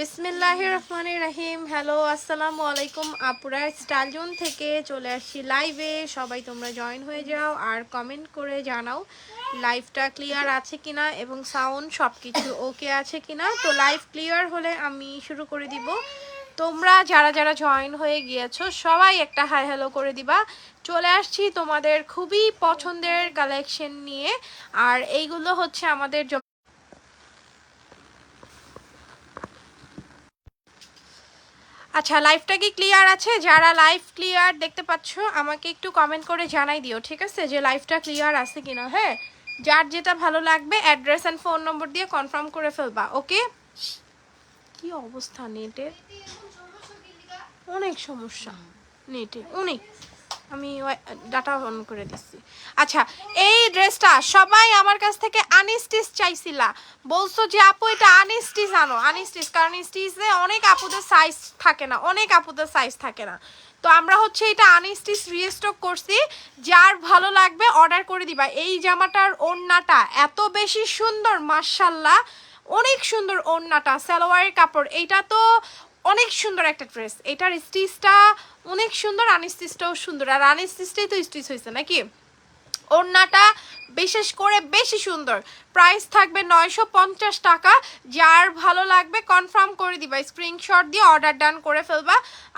বিসমিল্লাহ রহমান রাহিম। হ্যালো আসসালামু আলাইকুম। আপুরা স্টাইল জোন থেকে চলে আসছি লাইভে সবাই তোমরা জয়েন হয়ে যাও আর কমেন্ট করে জানাও লাইভটা ক্লিয়ার আছে কিনা এবং সাউন্ড সব কিছু ওকে আছে কিনা। তো লাইভ ক্লিয়ার হলে আমি শুরু করে দিব। তোমরা যারা যারা জয়েন হয়ে গিয়েছো, সবাই একটা হাই হ্যালো করে দিবা। চলে আসছি তোমাদের খুবই পছন্দের কালেকশন নিয়ে। আর এইগুলো হচ্ছে আমাদের আচ্ছা লাইভটা কি ক্লিয়ার আছে? যারা লাইভ ক্লিয়ার দেখতে পাচ্ছ, আমাকে একটু কমেন্ট করে জানাই দিও, ঠিক আছে? যে লাইভটা ক্লিয়ার আছে কিনা হ্যাঁ? যার যেটা ভালো লাগবে অ্যাড্রেস অ্যান্ড ফোন নম্বর দিয়ে কনফার্ম করে ফেলবা ওকে কি অবস্থা, নেটের? অনেক সমস্যা নেটে অনেক। আমি ডাটা অন করে দিচ্ছি। আচ্ছা এই ড্রেসটা সবাই আমার কাছ থেকে আনস্টিচ চাইছিলা। বলছো যে আপু, এটা আনস্টিচ আনো আনস্টিচ কারণ স্টিচে অনেক আপুদের সাইজ থাকে না, অনেক আপুদের সাইজ থাকে না। তো আমরা হচ্ছে এটা আনস্টিচ রিস্টক করছি, যার ভালো লাগবে অর্ডার করে দিবা। এই জামাটার ওড়নাটা এত বেশি সুন্দর মার্শাল্লাহ অনেক সুন্দর ওড়নাটা, সালোয়ারের কাপড়। এইটা তো অনেক সুন্দর একটা ড্রেস। এটার স্টিচটা অনেক সুন্দর আনস্টিচটাও সুন্দর। আর আনস্টিচটাই তো স্টিচ হয়েছে নাকি? ওড়নাটা বিশেষ করে বেশি সুন্দর। প্রাইস থাকবে নয়শো পঞ্চাশ টাকা। যার ভালো লাগবে কনফার্ম করে দিবা স্ক্রিনশট দিয়ে অর্ডার ডান করে ফেলবা।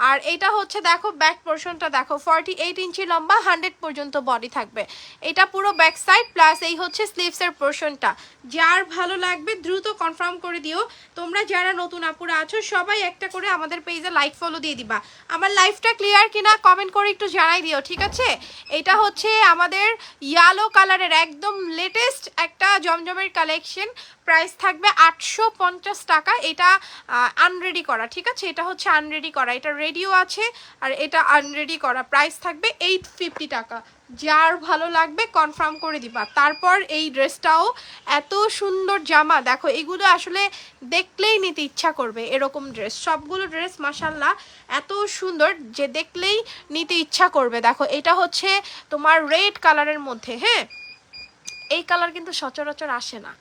আর এটা হচ্ছে দেখো ব্যাক পোর্শনটা দেখো ফর্টি এইট ইঞ্চি লম্বা হান্ড্রেড পর্যন্ত বডি থাকবে। এটা পুরো ব্যাক সাইড প্লাস এই হচ্ছে স্লিভসের পোর্শনটা যার ভালো লাগবে দ্রুত কনফার্ম করে দিও। তোমরা যারা নতুন আপুরা আছো, সবাই একটা করে আমাদের পেজে লাইক ফলো দিয়ে দিবা। আমার লাইফটা ক্লিয়ার কিনা কমেন্ট করে একটু জানাই দিও, ঠিক আছে? এটা হচ্ছে আমাদের ইয়ালো কালারের একদম লেটেস্ট একটা জমজমের কালেকশন প্রাইস থাকবে আটশো পঞ্চাশ টাকা। এটা আনরেডি করা, ঠিক আছে? এটা হচ্ছে আনরেডি করা। এটা রেডিও আছে আর এটা আনরেডি করা। প্রাইস থাকবে এইট ফিফটি টাকা। যার ভালো লাগবে কনফার্ম করে দিবা। তারপর এই ড্রেসটাও এত সুন্দর জামা। দেখো, এগুলো আসলে দেখলেই নিতে ইচ্ছা করবে এরকম ড্রেস সবগুলো ড্রেস মাসাল্লাহ এত সুন্দর যে দেখলেই নিতে ইচ্ছা করবে। দেখো, এটা হচ্ছে তোমার রেড কালারের মধ্যে হ্যাঁ? এই কালার কিন্তু সচরাচর আসে না।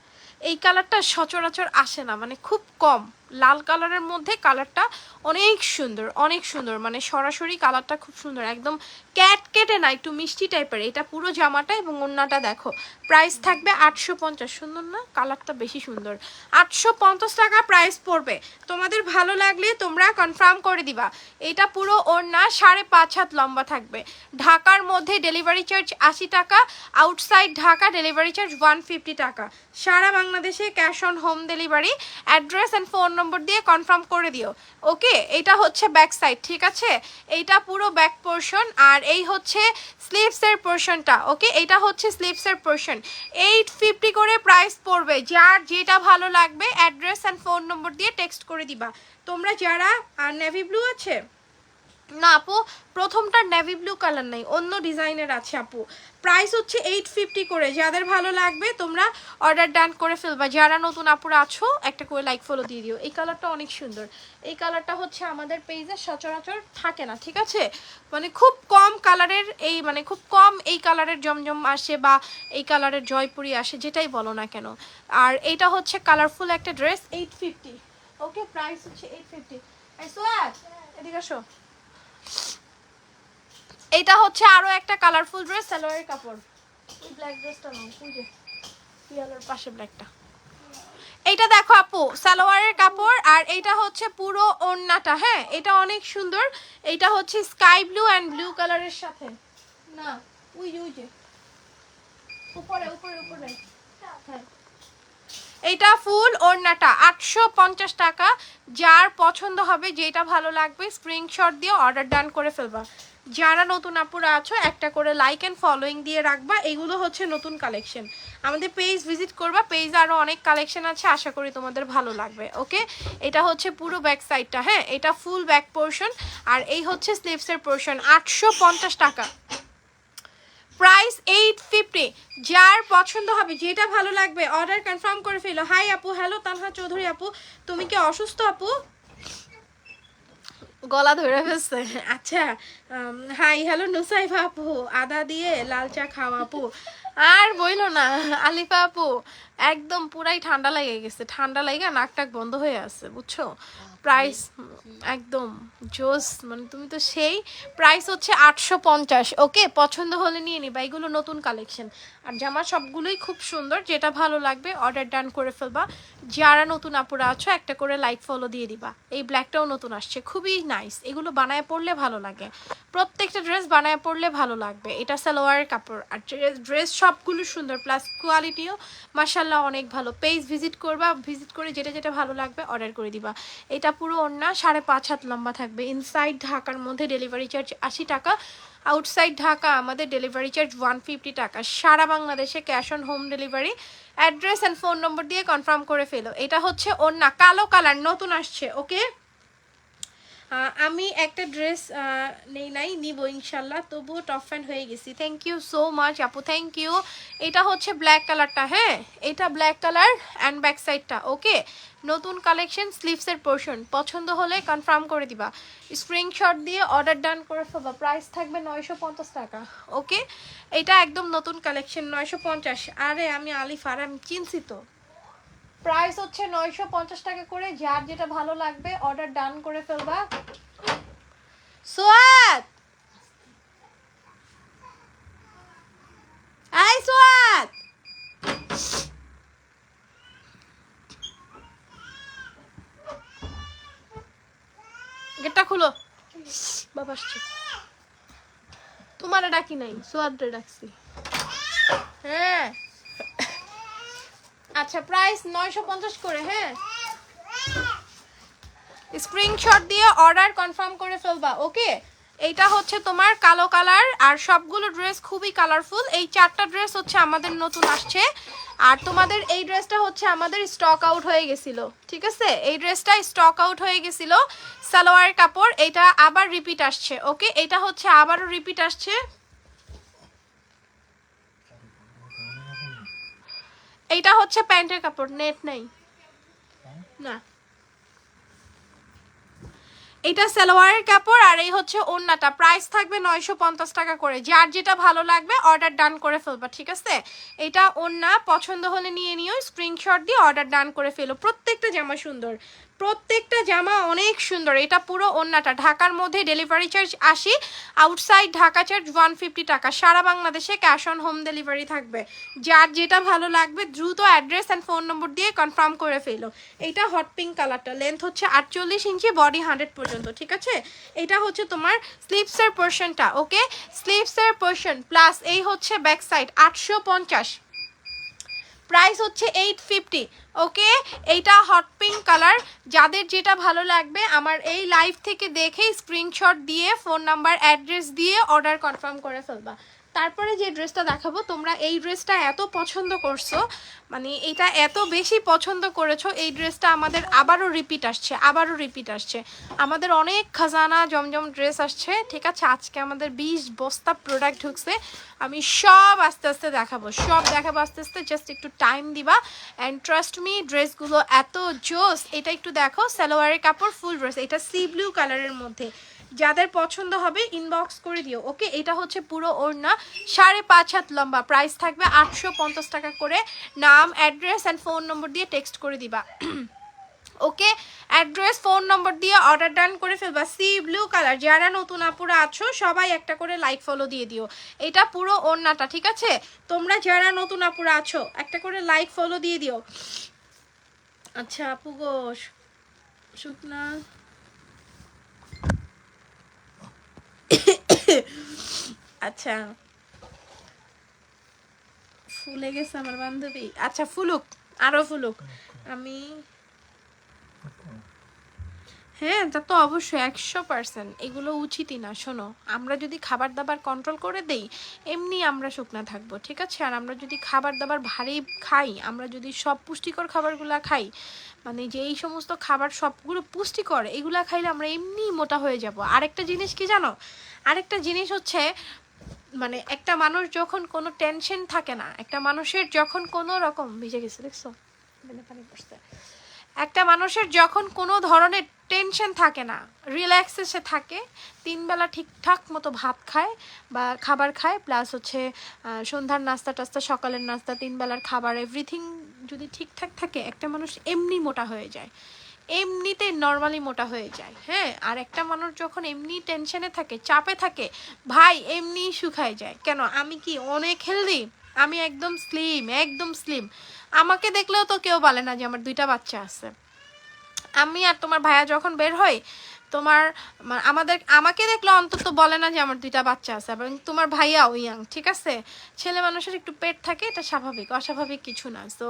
এই কালারটা সচরাচর আসে না মানে খুব কম। লাল কালারের মধ্যে কালারটা অনেক সুন্দর অনেক সুন্দর। মানে সরাসরি কালারটা খুব সুন্দর, একদম ক্যাট কেটে না, একটু মিষ্টি টাইপের। এটা পুরো জামাটা এবং অন্যটা দেখো প্রাইস থাকবে আটশো পঞ্চাশ। সুন্দর না? কালারটা বেশি সুন্দর। আটশো পঞ্চাশ টাকা প্রাইস পড়বে। তোমাদের ভালো লাগলে তোমরা কনফার্ম করে দিবা। এটা পুরো ওড়না, সাড়ে পাঁচ হাত লম্বা থাকবে। ঢাকার মধ্যে ডেলিভারি চার্জ আশি টাকা outside Dhaka delivery charge one fifty টাকা। সারা বাংলাদেশে cash on home delivery address and phone number দিয়ে কনফার্ম করে দিও। ওকে এটা হচ্ছে ব্যাক সাইড ঠিক আছে? এইটা পুরো ব্যাক পোর্শন আর এই হচ্ছে স্লিভসের পোর্শনটা ওকে এটা হচ্ছে স্লিভসের পোর্শন এইট ফিফটি করে প্রাইস পড়বে। যার যেটা ভালো লাগবে অ্যাড্রেস অ্যান্ড ফোন নম্বর দিয়ে টেক্সট করে দিবা। তোমরা যারা, আর নেভি ব্লু আছে না, আপু প্রথমটা নেভি ব্লু কালার নাই, অন্য ডিজাইনের আছে, আপু। প্রাইস হচ্ছে এইট ফিফটি করে, যাদের ভালো লাগবে, তোমরা অর্ডার ডান করে ফেলবা। যারা নতুন আপুরা আছো, একটা করে লাইক ফলো দিয়ে দিও। এই কালারটা অনেক সুন্দর। এই কালারটা হচ্ছে আমাদের পেজে সচরাচর থাকে না, ঠিক আছে? মানে খুব কম কালারের এই মানে খুব কম এই কালারের জমজম আসে বা এই কালারের জয়পুরি আসে, যেটাই বলো না কেন। আর এইটা হচ্ছে কালারফুল একটা dress eight fifty okay price হচ্ছে এইট ফিফটি এদিকে আসো। এইটা হচ্ছে আরও একটা কালারফুল ড্রেস সালোয়ারের কাপড়। এই ব্ল্যাক ড্রেসটা নাও যে পিয়ালোর পাশে ব্ল্যাকটা এইটা দেখো আপু, সালোয়ারের কাপড়, আর এইটা হচ্ছে পুরো ওড়নাটা হ্যাঁ? এটা অনেক সুন্দর। এইটা হচ্ছে স্কাই ব্লু অ্যান্ড ব্লু কালারের সাথে। না যে যে। উপরে উপরে উপরে। হ্যাঁ। এইটা ফুল ওড়নাটা, আটশো পঞ্চাশ টাকা। যার পছন্দ হবে, যেটা ভালো লাগবে স্ক্রিনশট দিয়ে অর্ডার ডান করে ফেলবা। যারা নতুন আপুরা আছো, একটা করে লাইক অ্যান্ড ফলোয়িং দিয়ে রাখবা। এগুলো হচ্ছে নতুন কালেকশন আমাদের পেজ ভিজিট করবা পেজে আরও অনেক কালেকশন আছে, আশা করি তোমাদের ভালো লাগবে ওকে এটা হচ্ছে পুরো ব্যাক সাইডটা হ্যাঁ? এটা ফুল ব্যাক পোর্শন আর এই হচ্ছে স্লিভসের পোর্শন আটশো পঞ্চাশ টাকা। প্রাইস এইট ফিফটি যার পছন্দ হবে, যেটা ভালো লাগবে অর্ডার কনফার্ম করে ফেলো। হাই আপু হ্যালো তানহা চৌধুরী আপু। তুমি কি অসুস্থ আপু? গলা ধরে ফেলছে। আচ্ছা হাই, হ্যালো নুসাইফা আপু, আদা দিয়ে লাল চা খাওয়া আপু। আর বইল না, আলিফা আপু, একদম পুরাই ঠান্ডা লেগে গেছে। ঠান্ডা লেগে নাক টাক বন্ধ হয়ে আছে, বুঝছ? প্রাইস একদম জোস মানে তুমি তো সেই প্রাইস হচ্ছে আটশো পঞ্চাশ ওকে পছন্দ হলে নিয়ে নিবা, এগুলো নতুন কালেকশন আর জামা সবগুলোই খুব সুন্দর, যেটা ভালো লাগবে অর্ডার ডান করে ফেলবা। যারা নতুন আপুরা আছো, একটা করে লাইক ফলো দিয়ে দিবা। এই ব্ল্যাকটাও নতুন আসছে, খুবই নাইস এগুলো বানায় পড়লে ভালো লাগে। প্রত্যেকটা ড্রেস বানায় পড়লে ভালো লাগবে। এটা সালোয়ারের কাপড়। আর ড্রেস সবগুলো সুন্দর প্লাস কোয়ালিটিও মাসাল্লাহ অনেক ভালো। পেজ ভিজিট করবা ভিজিট করে যেটা যেটা ভালো লাগবে অর্ডার করে দিবা। এটা পুরো অন্য সাড়ে পাঁচ হাত লম্বা থাকবে। ইনসাইড ঢাকার মধ্যে ডেলিভারি চার্জ আশি টাকা আউটসাইড ঢাকা আমাদের ডেলিভারি চার্জ ওয়ান ফিফটি টাকা। সারা বাংলাদেশে cash on home delivery address and phone number দিয়ে কনফার্ম করে ফেলো। এটা হচ্ছে অন্য কালো কালার নতুন আসছে ওকে আমি একটা ড্রেস নেই নাই, নিব ইনশাল্লাহ, তবুও টপ ফ্যান হয়ে গেছি। থ্যাংক ইউ সো মাচ আপু থ্যাংক ইউ এটা হচ্ছে ব্ল্যাক কালারটা হ্যাঁ? এটা ব্ল্যাক কালার অ্যান্ড ব্যাক সাইডটা ওকে নতুন কালেকশন স্লিভসের পোর্শন। পছন্দ হলে কনফার্ম করে দিবা। স্ক্রিনশট দিয়ে অর্ডার ডান করে ফেলবা। প্রাইস থাকবে নয়শো পঞ্চাশ টাকা। ওকে এটা একদম নতুন কালেকশন, নয়শো পঞ্চাশ। আরে, আমি আলিফ, আর আমি চিনছি তো। প্রাইস হচ্ছে নয়শো পঞ্চাশ টাকা করে। যার যেটা ভালো লাগবে অর্ডার ডান করে ফেলবা। সোয়াদ! আই সোয়াদ! গেটটা খুলো। বাবা আসছে। তোমার ডাকি নাই সোয়াদরে ডাকছি। হ্যাঁ। আচ্ছা প্রাইস নয়শো পঞ্চাশ করে হ্যাঁ। স্ক্রিনশট দিয়ে অর্ডার কনফার্ম করে ফেলবা ওকে এইটা হচ্ছে তোমার কালো কালার আর সবগুলো ড্রেস খুবই কালারফুল এই চারটা ড্রেস হচ্ছে আমাদের নতুন আসছে। আর তোমাদের এই ড্রেসটা হচ্ছে আমাদের স্টক আউট হয়ে গেছিল, ঠিক আছে? এই ড্রেসটা স্টক আউট হয়ে গেছিল সালোয়ার কাপড়, এটা আবার রিপিট আসছে ওকে এটা হচ্ছে আবারও রিপিট আসছে। এইটা হচ্ছে প্যান্টের কাপড়, নেট নাই। না। এটা সালোয়ারের কাপড় আর এই হচ্ছে ওন্নাটা। প্রাইস থাকবে নয়শো পঞ্চাশ টাকা করে। যার যেটা ভালো লাগবে অর্ডার ডান করে ফেলবা, ঠিক আছে? এটা ওন্না, পছন্দ হলে নিয়ে নিও স্ক্রিনশট দিয়ে অর্ডার ডান করে ফেলো। প্রত্যেকটা জামা সুন্দর। প্রত্যেকটা জামা অনেক সুন্দর। এটা পুরো ওন্নাটা ঢাকার মধ্যে ডেলিভারি চার্জ আশি outside Dhaka charge one fifty টাকা। সারা বাংলাদেশে ক্যাশ অন হোম ডেলিভারি থাকবে। যার যেটা ভালো লাগবে, দ্রুত অ্যাড্রেস অ্যান্ড ফোন নম্বর দিয়ে কনফার্ম করে ফেলো। এইটা হট পিঙ্ক কালারটা লেন্থ হচ্ছে আটচল্লিশ ইঞ্চি বডি হান্ড্রেড পর্যন্ত, ঠিক আছে? এটা হচ্ছে তোমার স্লিপসের পোর্শনটা ওকে স্লিপসের পোর্শন প্লাস এই হচ্ছে ব্যাক সাইড আটশো পঞ্চাশ। প্রাইস হচ্ছে এইট ফিফটি ওকে এইটা হট পিঙ্ক কালার যাদের যেটা ভালো লাগবে, আমার এই লাইভ থেকে দেখে স্ক্রিনশট দিয়ে ফোন নাম্বার অ্যাড্রেস দিয়ে অর্ডার কনফার্ম করে ফেলবা। তারপরে যে ড্রেসটা দেখাবো, তোমরা এই ড্রেসটা এত পছন্দ করছ মানে এটা এত বেশি পছন্দ করেছ, এই ড্রেসটা আমাদের আবারও রিপিট আসছে, আবারও রিপিট আসছে। আমাদের অনেক খাজানা জমজম ড্রেস আসছে, ঠিক আছে? আজকে আমাদের বিশ বস্তা প্রোডাক্ট ঢুকছে। আমি সব আস্তে আস্তে দেখাবো, সব দেখাবো আস্তে আস্তে জাস্ট একটু টাইম দিবা। অ্যান্ড ট্রাস্ট মি ড্রেসগুলো এত জোস, এটা একটু দেখো, সালোয়ারের কাপড় ফুল ড্রেস এটা সি ব্লু কালারের মধ্যে। যাদের পছন্দ হবে ইনবক্স করে দিও ওকে এটা হচ্ছে পুরো ওড়না, সাড়ে পাঁচ হাত লম্বা প্রাইস থাকবে আটশো পঞ্চাশ টাকা করে। নাম অ্যাড্রেস অ্যান্ড ফোন নম্বর দিয়ে টেক্সট করে দিবা। ওকে অ্যাড্রেস ফোন নম্বর দিয়ে অর্ডার ডান করে ফেলবা। সি ব্লু কালার যারা নতুন আপুরা আছো, সবাই একটা করে লাইক ফলো দিয়ে দিও। এটা পুরো ওড়নাটা, ঠিক আছে? তোমরা যারা নতুন আপুরা আছো, একটা করে লাইক ফলো দিয়ে দিও। আচ্ছা আপু গো আচ্ছা। ফুলে গেছে আমার বান্ধবী। আচ্ছা ফুলুক, আরও ফুলুক। আমি হ্যাঁ তা তো অবশ্যই, একশো পার্সেন্ট এগুলো উচিতই না, শোনো। আমরা যদি খাবার দাবার কন্ট্রোল করে দেই, এমনি আমরা শুকনা থাকব, ঠিক আছে? আর আমরা যদি খাবার দাবার ভারী খাই, আমরা যদি সব পুষ্টিকর খাবারগুলো খাই মানে যে এই সমস্ত খাবার সবগুলো পুষ্টিকর, এগুলা খাইলে আমরা এমনি মোটা হয়ে যাব। আরেকটা জিনিস কি জানো? আরেকটা জিনিস হচ্ছে মানে একটা মানুষ যখন কোনো টেনশন থাকে না, একটা মানুষের যখন কোনো রকম, ভিজে গেছে, দেখছ? পানি পড়ছে। একটা মানুষের যখন কোনো ধরনের টেনশন থাকে না রিল্যাক্সে সে থাকে, তিনবেলা ঠিকঠাক মতো ভাত খায় বা খাবার খায় প্লাস হচ্ছে সন্ধ্যার নাস্তা টাস্তা, সকালের নাস্তা, তিনবেলার খাবার এভরিথিং যদি ঠিকঠাক থাকে, একটা মানুষ এমনি মোটা হয়ে যায়। এমনিতে নর্মালি মোটা হয়ে যায় হ্যাঁ? আর একটা মানুষ যখন এমনি টেনশনে থাকে, চাপে থাকে, ভাই এমনি শুকায় যায়। কেন? আমি কি অনেক হেলদি আমি একদম স্লিম একদম স্লিম আমাকে দেখলেও তো কেউ বলে না যে আমার দুইটা বাচ্চা আছে। আমি আর তোমার ভাইয়া যখন বের হই, তোমার আমাদের আমাকে দেখলে অন্তত বলে না যে আমার দুইটা বাচ্চা আছে, এবং তোমার ভাইয়াও ইয়াং ঠিক আছে? ছেলে মানুষের একটু পেট থাকে, এটা স্বাভাবিক, অস্বাভাবিক কিছু না। তো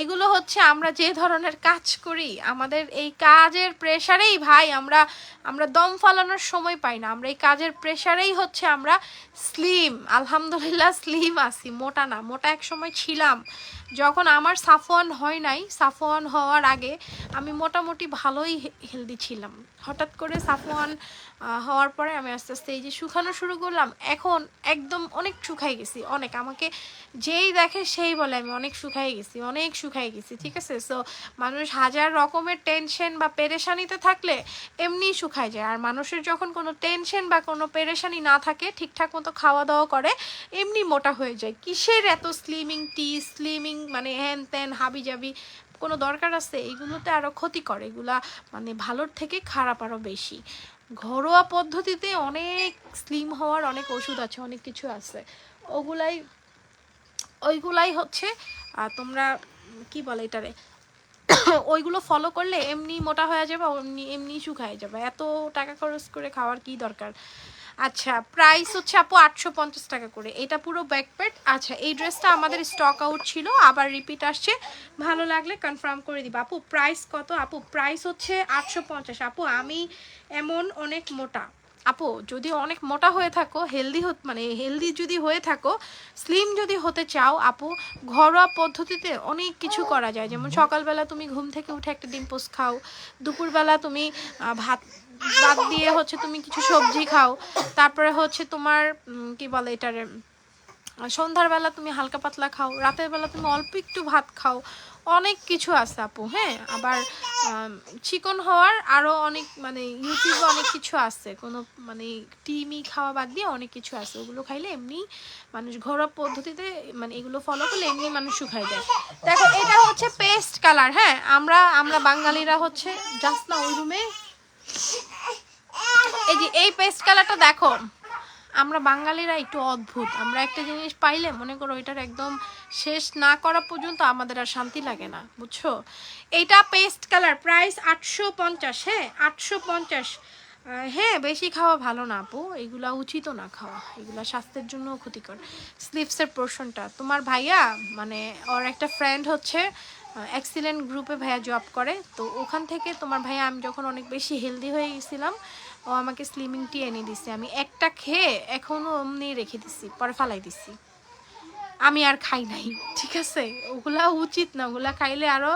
এগুলো হচ্ছে আমরা যে ধরনের কাজ করি, আমাদের এই কাজের প্রেশারেই ভাই, আমরা আমরা দম ফালানোর সময় পাই না। আমরা এই কাজের প্রেশারেই হচ্ছে আমরা স্লিম আলহামদুলিল্লাহ স্লিম আছি, মোটা না, মোটা এক সময় ছিলাম। যখন আমার সাফওয়ান হয় নাই, সাফওয়ান হওয়ার আগে আমি মোটামুটি ভালোই হেলদি ছিলাম। হঠাৎ করে সাফওয়ান হওয়ার পরে আমি আস্তে আস্তে এই যে শুকানো শুরু করলাম, এখন একদম অনেক শুকাই গেছি, অনেক। আমাকে যেই দেখে সেই বলে আমি অনেক শুকাই গেছি, অনেক শুকাই গেছি, ঠিক আছে? সো মানুষ হাজার রকমের টেনশন বা পেরেশানিতে থাকলে এমনি শুকায় যায়। আর মানুষের যখন কোনো টেনশন বা কোনো পেরেশানি না থাকে, ঠিকঠাক মতো খাওয়া দাওয়া করে, এমনি মোটা হয়ে যায়। কিসের এত স্লিমিং টি স্লিমিং মানে হ্যান ত্যান হাবি জাবি কোনো দরকার আছে? এগুলোতে আরও ক্ষতি করে, এগুলা মানে ভালোর থেকে খারাপ আরও বেশি। ঘরোয়া পদ্ধতিতে অনেক স্লিম হওয়ার অনেক ওষুধ আছে, অনেক কিছু আছে। ওগুলাই, ওইগুলাই হচ্ছে তোমরা কি বলে এটারে? ওইগুলো ফলো করলে এমনি মোটা হয়ে যাবে এমনি এমনি শুকায় যাবে। এত টাকা খরচ করে খাওয়ার কি দরকার? আচ্ছা প্রাইস হচ্ছে আপু আটশো পঞ্চাশ টাকা করে। এটা পুরো ব্যাকপ্যাট আচ্ছা এই ড্রেসটা আমাদের স্টক আউট ছিল, আবার রিপিট আসছে। ভালো লাগলে কনফার্ম করে দিবা। আপু প্রাইস কত? আপু প্রাইস হচ্ছে আটশো পঞ্চাশ। আপু, আমি এমন অনেক মোটা। আপু, যদি অনেক মোটা হয়ে থাকো হেলদি মানে হেলদি যদি হয়ে থাকো স্লিম যদি হতে চাও, আপু, ঘরোয়া পদ্ধতিতে অনেক কিছু করা যায়। যেমন সকালবেলা তুমি ঘুম থেকে উঠে একটা ডিম পোস্ট খাও, দুপুরবেলা তুমি ভাত ভাত দিয়ে হচ্ছে তুমি কিছু সবজি খাও, তারপরে হচ্ছে তোমার কি বলে এটারে সন্ধ্যার বেলা তুমি হালকা পাতলা খাও, রাতের বেলা তুমি অল্প একটু ভাত খাও, অনেক কিছু আছে আপু হ্যাঁ? আবার চিকন হওয়ার আরও অনেক মানে ইউটিউবে অনেক কিছু আছে, কোনো মানে টিমি খাওয়া বাদ দিয়ে অনেক কিছু আছে, ওগুলো খাইলে এমনি মানুষ ঘরোয়া পদ্ধতিতে মানে এগুলো ফলো করলে এমনি মানুষ শুকাই যায়। দেখো, এটা হচ্ছে পেস্ট কালার হ্যাঁ? আমরা আমরা বাঙালিরা হচ্ছে জাস্ট না, ওই রুমে এই যে, এই পেস্ট কালারটা দেখো আমরা বাঙালিরা একটু অদ্ভুত। আমরা একটা জিনিস পাইলে মনে করো এটার একদম শেষ না করা পর্যন্ত আমাদের আর শান্তি লাগে না, বুঝছ? এইটা পেস্ট কালার প্রাইস আটশো পঞ্চাশ হ্যাঁ? আটশো পঞ্চাশ। হ্যাঁ বেশি খাওয়া ভালো না আপু, এগুলা উচিত না খাওয়া, এগুলা স্বাস্থ্যের জন্য ক্ষতিকর। স্লিপসের পোর্শনটা তোমার ভাইয়া মানে ওর একটা ফ্রেন্ড হচ্ছে এক্সিলেন্ট গ্রুপে ভাইয়া জব করে, তো ওখান থেকে তোমার ভাইয়া, আমি যখন অনেক বেশি হেলদি হয়ে গেছিলাম ও আমাকে স্লিমিং টি এনে দিছে। আমি একটা খেয়ে এখনও অমনি রেখে দিছি, পরে ফালাই দিছি। আমি আর খাই নাই, ঠিক আছে? ওগুলা উচিত না, ওগুলা খাইলে আরও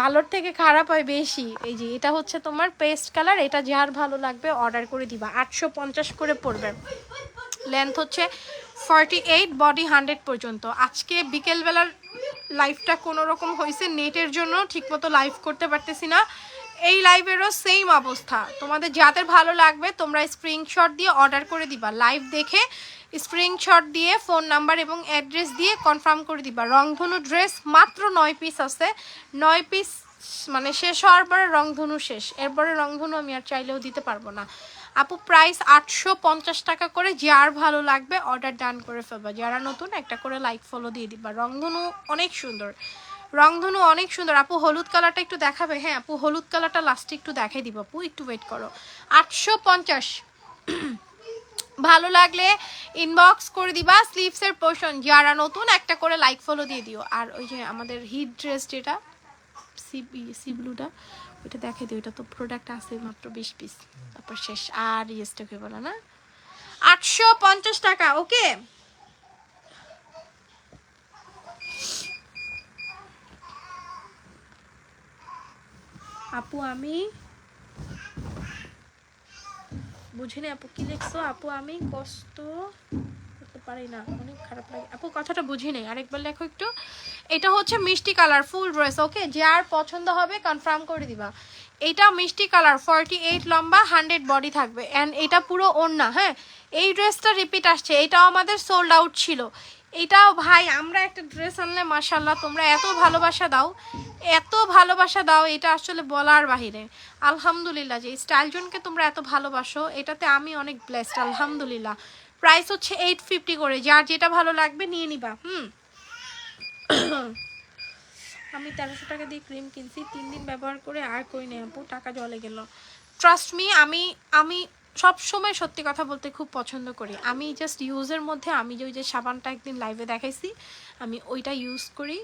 ভালোর থেকে খারাপ হয় বেশি। এই যে, এটা হচ্ছে তোমার পেস্ট কালার এটা যার ভালো লাগবে অর্ডার করে দিবা। আটশো পঞ্চাশ করে পড়বে। লেন্থ হচ্ছে ফর্টি এইট বডি হান্ড্রেড পর্যন্ত। আজকে বিকেলবেলার লাইফটা কোনো রকম হয়েছে নেটের জন্য ঠিকমতো লাইভ করতে পারতেছি না। এই লাইভেরও সেম অবস্থা। তোমাদের যাদের ভালো লাগবে, তোমরা স্ক্রিনশট দিয়ে অর্ডার করে দিবা। লাইভ দেখে স্ক্রিনশট দিয়ে ফোন নাম্বার এবং অ্যাড্রেস দিয়ে কনফার্ম করে দিবা। রংধনু ড্রেস মাত্র নয় পিস আছে। নয় পিস মানে শেষ হওয়ার পরে রংধনু শেষ। এরপরে রংধনু আমি আর চাইলেও দিতে পারব না। আপু প্রাইস আটশো পঞ্চাশ টাকা করে যার ভালো লাগবে অর্ডার ডান করে ফেলবা। যারা নতুন, একটা করে লাইক ফলো দিয়ে দিবা। রংধনু অনেক সুন্দর। রংধনু অনেক সুন্দর। আপু, হলুদ কালারটা একটু দেখাবে? হ্যাঁ আপু, হলুদ কালারটা লাস্টে একটু দেখাই দিব আপু, একটু ওয়েট করো। আটশো পঞ্চাশ। ভালো লাগলে ইনবক্স করে দিবা স্লিভসের পোর্শন যারা নতুন, একটা করে লাইক ফলো দিয়ে দিও। আর ওই যে আমাদের হিট ড্রেস যেটা সি ব্লুটা ওইটা দেখে দিও। এটা তো প্রোডাক্ট আছে মাত্র বিশ পিস তারপর শেষ। আর ইয়েসটা হয়ে বলো না। আটশো পঞ্চাশ টাকা ওকে আপু, আমি বুঝিনি আপু, কি লিখছো আপু, আমি কষ্ট করতে পারি না, অনেক খারাপ লাগে। আপু, কথাটা বুঝি নেই আরেকবার লেখো একটু। এটা হচ্ছে মিষ্টি কালার, ফুল ড্রেস, ওকে? যার পছন্দ হবে কনফার্ম করে দিবা। এটা মিষ্টি কালার ফর্টি এইট লম্বা হান্ড্রেড বডি থাকবে। অ্যান্ড এটা পুরো ওড়না হ্যাঁ? এই ড্রেসটা রিপিট আসছে। এটাও আমাদের সোল্ড আউট ছিল। এটাও ভাই, আমরা একটা ড্রেস আনলে মাসাল্লাহ তোমরা এত ভালোবাসা দাও, এত ভালোবাসা দাও, এটা আসলে বলার বাহিরে। আলহামদুলিল্লাহ যে স্টাইলজনকে তোমরা এত ভালোবাসো, এটাতে আমি অনেক ব্লেসড আলহামদুলিল্লাহ। প্রাইস হচ্ছে এইট ফিফটি করে, যার যেটা ভালো লাগবে নিয়ে নিবা, হুম? আমি তেরোশো টাকা দিয়ে ক্রিম কিনছি, তিন দিন ব্যবহার করে আর কই নেই আপু, টাকা জলে গেল। ট্রাস্ট মি আমি আমি সব সময় সত্যি কথা বলতে খুব পছন্দ করি। আমি জাস্ট ইউজের মধ্যে আমি যে ওই যে সাবানটা একদিন লাইভে দেখাইছি, আমি ওইটা ইউজ করি।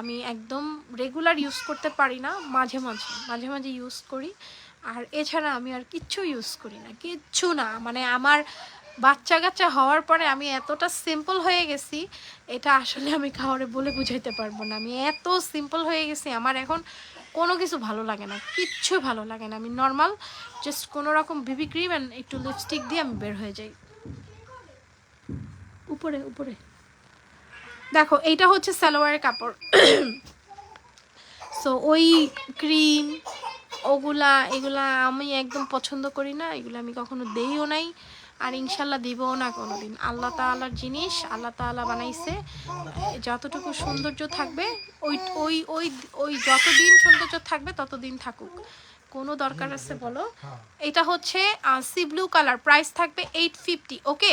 আমি একদম রেগুলার ইউজ করতে পারি না, মাঝে মাঝে মাঝে মাঝে ইউজ করি। আর এছাড়া আমি আর কিচ্ছু ইউজ করি না, কিচ্ছু না। মানে আমার বাচ্চা কাচ্চা হওয়ার পরে আমি এতটা সিম্পল হয়ে গেছি, এটা আসলে আমি খাওয়ারে বলে বুঝাইতে পারব না। আমি এত সিম্পল হয়ে গেছি, আমার এখন কোনো কিছু ভালো লাগে না, কিচ্ছু ভালো লাগে না। আমি নর্মাল জাস্ট কোনো রকম বিবি ক্রিম অ্যান্ড একটু লিপস্টিক দিয়ে আমি বের হয়ে যাই। উপরে উপরে। দেখো, এইটা হচ্ছে সালোয়ারের কাপড়। সো ওই ক্রিম ওগুলা, এগুলা আমি একদম পছন্দ করি না, এগুলো আমি কখনো দেইও নাই, আর ইনশাল্লাহ দিবও না কোনোদিন। আল্লাহ তাআলার জিনিস, আল্লাহ তাআলা বানাইছে, যতটুকু সৌন্দর্য থাকবে ওই ওই ওই ওই যতদিন সৌন্দর্য থাকবে ততদিন থাকুক। কোনো দরকার আছে বলো? এটা হচ্ছে সি ব্লু কালার প্রাইস থাকবে এইট ফিফটি ওকে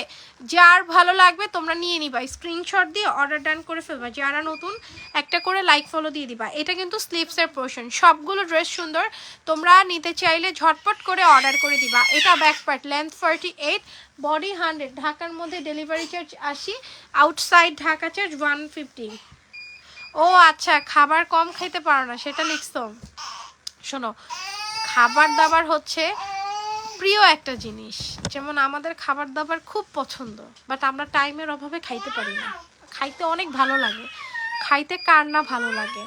যার ভালো লাগবে তোমরা নিয়ে নিবা। স্ক্রিনশট দিয়ে অর্ডার ডান করে ফেলবা। যারা নতুন একটা করে লাইক ফলো দিয়ে দিবা। এটা কিন্তু স্লিপসের পোর্শন সবগুলো ড্রেস সুন্দর। তোমরা নিতে চাইলে ঝটপট করে অর্ডার করে দিবা। এটা back part length forty eight body hundred ঢাকার মধ্যে ডেলিভারি চার্জ আশি outside Dhaka charge one fifty ও আচ্ছা খাবার কম খাইতে পারো না, সেটা লিখছো। শোনো, খাবার দাবার হচ্ছে প্রিয় একটা জিনিস। যেমন আমাদের খাবার দাবার খুব পছন্দ বাট আমরা টাইমের অভাবে খাইতে পারি না। খাইতে অনেক ভালো লাগে। খাইতে কার না ভালো লাগে?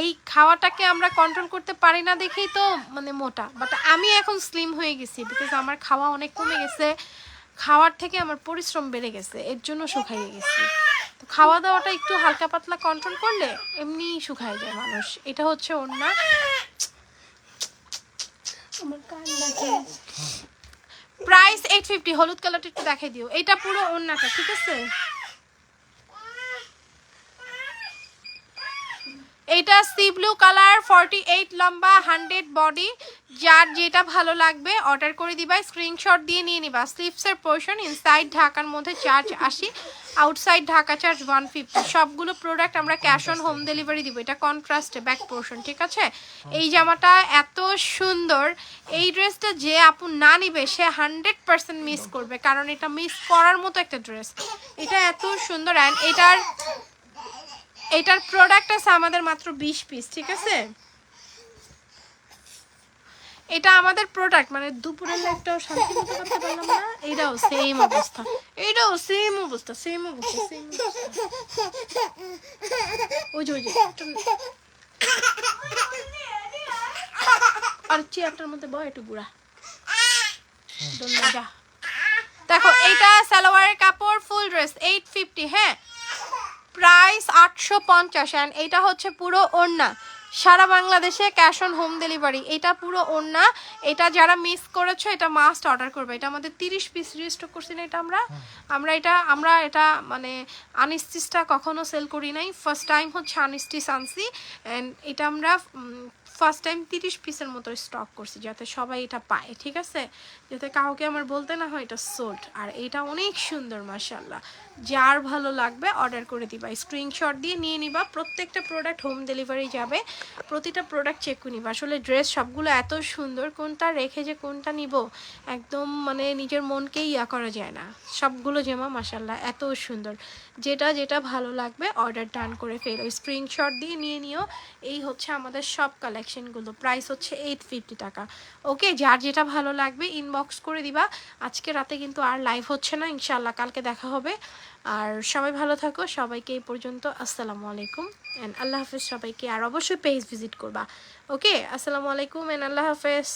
এই খাওয়াটাকে আমরা কন্ট্রোল করতে পারি না দেখেই তো মানে মোটা। বাট আমি এখন স্লিম হয়ে গেছি বিকজ আমার খাওয়া অনেক কমে গেছে। খাওয়ার থেকে আমার পরিশ্রম বেড়ে গেছে, এর জন্য শুকাইয়ে গেছি। তো খাওয়া দাওয়াটা একটু হালকা পাতলা কন্ট্রোল করলে এমনি শুকায় যায় মানুষ। এটা হচ্ছে ওর না প্রাইস এইট ফিফটি হলুদ কালারটা একটু দেখাই দিও। এটা পুরো ওন্নাটা ঠিক আছে? এটা sea blue colour forty eight লম্বা হান্ড্রেড বডি যার যেটা ভালো লাগবে অর্ডার করে দিবা। স্ক্রিনশট দিয়ে নিয়ে নিবা। স্লিপসের পোর্শন ইনসাইড ঢাকার মধ্যে চার্জ আশি outside Dhaka charge one fifty সবগুলো প্রোডাক্ট আমরা ক্যাশ অন হোম ডেলিভারি দিব। এটা কন্ট্রাস্টে ব্যাক পোর্শন ঠিক আছে? এই জামাটা এত সুন্দর। এই ড্রেসটা যে আপু না নিবে, সে হান্ড্রেড পার্সেন্ট মিস করবে। কারণ এটা মিস করার মতো একটা ড্রেস এটা এত সুন্দর অ্যান্ড এটার এটার প্রোডাক্ট আছে আমাদের মাত্র বিশ পিস ঠিক আছে? এটা আমাদের প্রোডাক্ট মানে দুপুরের লাইফটাও শান্তি মতো করতে পারলাম না এটাও সেম অবস্থা। এটাও সেম অবস্থা সেম অবস্থা সেম ওই যে ওই যে আর চেয়ারটার মধ্যে বয় একটু গুড়া। দেখো এইটা সালোয়ারের কাপড় ফুল ড্রেস এইট ফিফটি হ্যাঁ? প্রাইস আটশো পঞ্চাশ অ্যান্ড এটা হচ্ছে পুরো ওড়না। সারা বাংলাদেশে ক্যাশ অন হোম ডেলিভারি। এটা পুরো ওড়না। এটা যারা মিস করেছ, এটা মাস্ট অর্ডার করবে। এটা আমাদের তিরিশ পিস রিস্টক করছি না এটা আমরা। আমরা এটা আমরা এটা মানে আনস্টিচটা কখনো সেল করি নাই। ফার্স্ট টাইম হচ্ছে আনস্টিচ আনছি। অ্যান্ড এটা আমরা ফার্স্ট টাইম তিরিশ পিসের মতো স্টক করছি, যাতে সবাই এটা পায়। ঠিক আছে? যাতে কাউকে আমার বলতে না হয়, এটা সোল্ড আর এটা অনেক সুন্দর মাসাল্লাহ যার ভালো লাগবে অর্ডার করে দিবা। স্ক্রিনশট দিয়ে নিয়ে নিবা। প্রত্যেকটা প্রোডাক্ট হোম ডেলিভারি যাবে। প্রতিটা প্রোডাক্ট চেক করে নিবা। আসলে ড্রেস সবগুলো এত সুন্দর, কোনটা রেখে যে কোনটা নিব, একদম মানে নিজের মনকেই ইয়া করা যায় না। সবগুলো জামা মাসাল্লাহ এত সুন্দর। যেটা যেটা ভালো লাগবে অর্ডার ডান করে ফেলো। স্ক্রিনশট দিয়ে নিয়ে নিও। এই হচ্ছে আমাদের সব কালেকশনগুলো প্রাইস হচ্ছে এইট ফিফটি টাকা। ওকে যার যেটা ভালো লাগবে ইনবক্স করে দিবা। আজকে রাতে কিন্তু আর লাইভ হচ্ছে না ইনশাল্লাহ কালকে দেখা হবে। আর সবাই ভালো থাকো, সবাইকে এই পর্যন্ত আসসালামু আলাইকুম। অ্যান্ড আল্লাহ হাফেজ সবাইকে আর অবশ্যই পেজ ভিজিট করবা। ওকে আসসালামু আলাইকুম অ্যান্ড আল্লাহ হাফেজ।